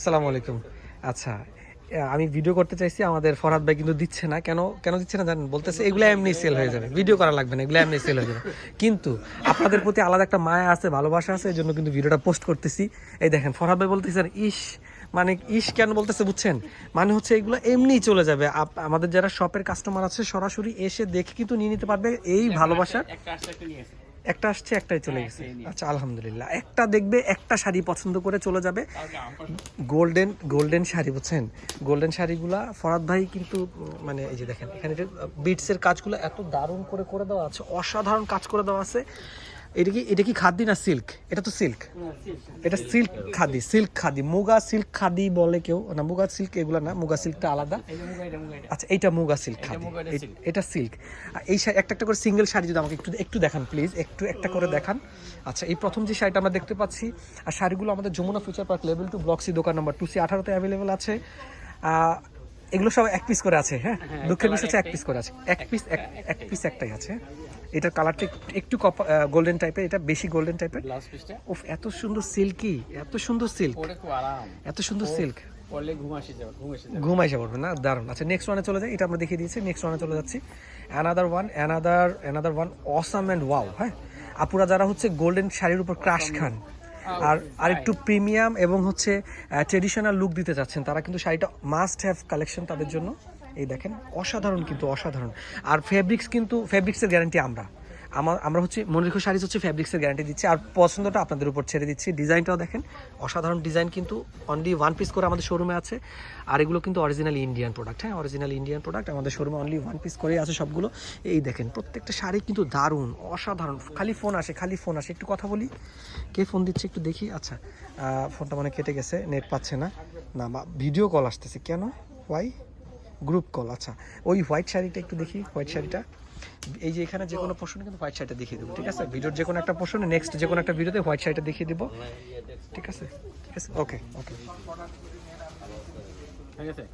আসসালামু আলাইকুম। আচ্ছা আমি ভিডিও করতে চাইছি, আমাদের ফরহাদ ভাই কিন্তু দিচ্ছে না। কেন কেন দিচ্ছে না জানেন? বলতেছে, এগুলো এমনি সেল হয়ে যাবে। ভিডিও করা লাগবে না, এগুলো এমনি সেল হয়ে যাবে। কিন্তু আপনাদের প্রতি আলাদা একটা মায়া আছে, ভালোবাসা আছে এই জন্য কিন্তু ভিডিওটা পোস্ট করতেছি। এই দেখেন, ফরহাদ ভাই বলতেছেন ইস মানে ইস কেন বলতেছে, বুঝছেন? মানে হচ্ছে এগুলো এমনি চলে যাবে। আমাদের যারা শপের কাস্টমার আছে, সরাসরি এসে দেখে কিন্তু নিয়ে নিতে পারবে এই ভালোবাসার একটা আসছে একটাই চলে গেছে। আচ্ছা আলহামদুলিল্লাহ। একটা দেখবে একটা শাড়ি পছন্দ করে চলে যাবে। গোল্ডেন গোল্ডেন শাড়ি বুঝছেন? গোল্ডেন শাড়িগুলা ফরাদ ভাই কিন্তু মানে এই যে দেখেন এখানে বিটসের কাজগুলো এত দারুণ করে করে দেওয়া আছে অসাধারণ কাজ করে দেওয়া আছে। এটা কি এটা কি খাদি না সিল্ক? এটা তো সিল্ক। এটা silk khadi silk khadi. Muga silk khadi বলে কেউ? না মুগা সিল্ক এগুলো না মুগা সিল্কটা আলাদা। আচ্ছা এইটা মুগা সিল্ক খাদি। এটা। সিল্ক। এই একটা একটা করে সিঙ্গেল শাড়ি যদি আমাকে একটু একটু দেখান প্লিজ। একটু একটা করে দেখান। আচ্ছা এই প্রথম যে শাড়িটা আমরা দেখতে পাচ্ছি আর শাড়িগুলো আমাদের Jamuna future park level two block C দোকান নাম্বার টু সি আঠারোতে অ্যাভেলেবেল আছে। এগুলো সব এক পিস করে আছে হ্যাঁ? দুঃখের বিষয় হচ্ছে এক পিস করে আছে। এক পিস এক পিস একটাই আছে। এটার কালারটা একটু গোল্ডেন টাইপের এটা বেশি গোল্ডেন টাইপের উফ এত সুন্দর সিল্কি এত সুন্দর সিল্ক এত সুন্দর সিল্ক পরলে ঘুম আসে পড়বে না দারুণ। আচ্ছা নেক্সট ওয়ানে চলে যাই এটা আমরা দেখিয়ে দিয়েছি নেক্সট ওয়ানে চলে যাচ্ছি। Another one another another one awesome and wow হ্যাঁ? আপুরা যারা হচ্ছে গোল্ডেন শাড়ির উপর ক্রাশ খান আর আর একটু প্রিমিয়াম এবং হচ্ছে ট্রেডিশনাল লুক দিতে চাচ্ছেন তারা কিন্তু শাড়িটা মাস্ট হ্যাভ কালেকশন তাদের জন্য। এই দেখেন অসাধারণ কিন্তু অসাধারণ। আর ফেব্রিক্স কিন্তু ফেব্রিক্সের গ্যারান্টি আমরা। আমার, আমরা হচ্ছে মনে রেখো শাড়ি হচ্ছে ফ্যাব্রিক্সের গ্যারান্টি দিচ্ছি। আর পছন্দটা আপনাদের উপর ছেড়ে দিচ্ছি। ডিজাইনটাও দেখেন, অসাধারণ ডিজাইন কিন্তু অনলি ওয়ান পিস করে আমাদের শোরুমে আছে। আর এগুলো কিন্তু অরিজিনাল ইন্ডিয়ান প্রোডাক্ট হ্যাঁ? অরিজিনাল ইন্ডিয়ান প্রোডাক্ট আমাদের শোরুমে অনলি ওয়ান পিস করেই আছে সবগুলো। এই দেখেন, প্রত্যেকটা শাড়ি কিন্তু দারুণ, অসাধারণ। খালি ফোন আসে, খালি ফোন আসে। একটু কথা বলি, কে ফোন দিচ্ছে একটু দেখি। আচ্ছা ফোনটা মানে কেটে গেছে নেট পাচ্ছে না। না বা ভিডিও কল আসতেছে। কেন? ওয়াই গ্রুপ কল আচ্ছা। ওই হোয়াইট শাড়িটা একটু দেখি হোয়াইট শাড়িটা। এই যে এখানে যে কোনো পোর্শনে কিন্তু হোয়াইট শাড়িটা দেখিয়ে দেবো ঠিক আছে? ভিডিওর যে কোনো একটা পোর্শনে নেক্সট যে কোনো একটা ভিডিওতে হোয়াইট শাড়িটা দেখিয়ে দেবো। ঠিক আছে? ঠিক আছে? ওকে ওকে ঠিক আছে?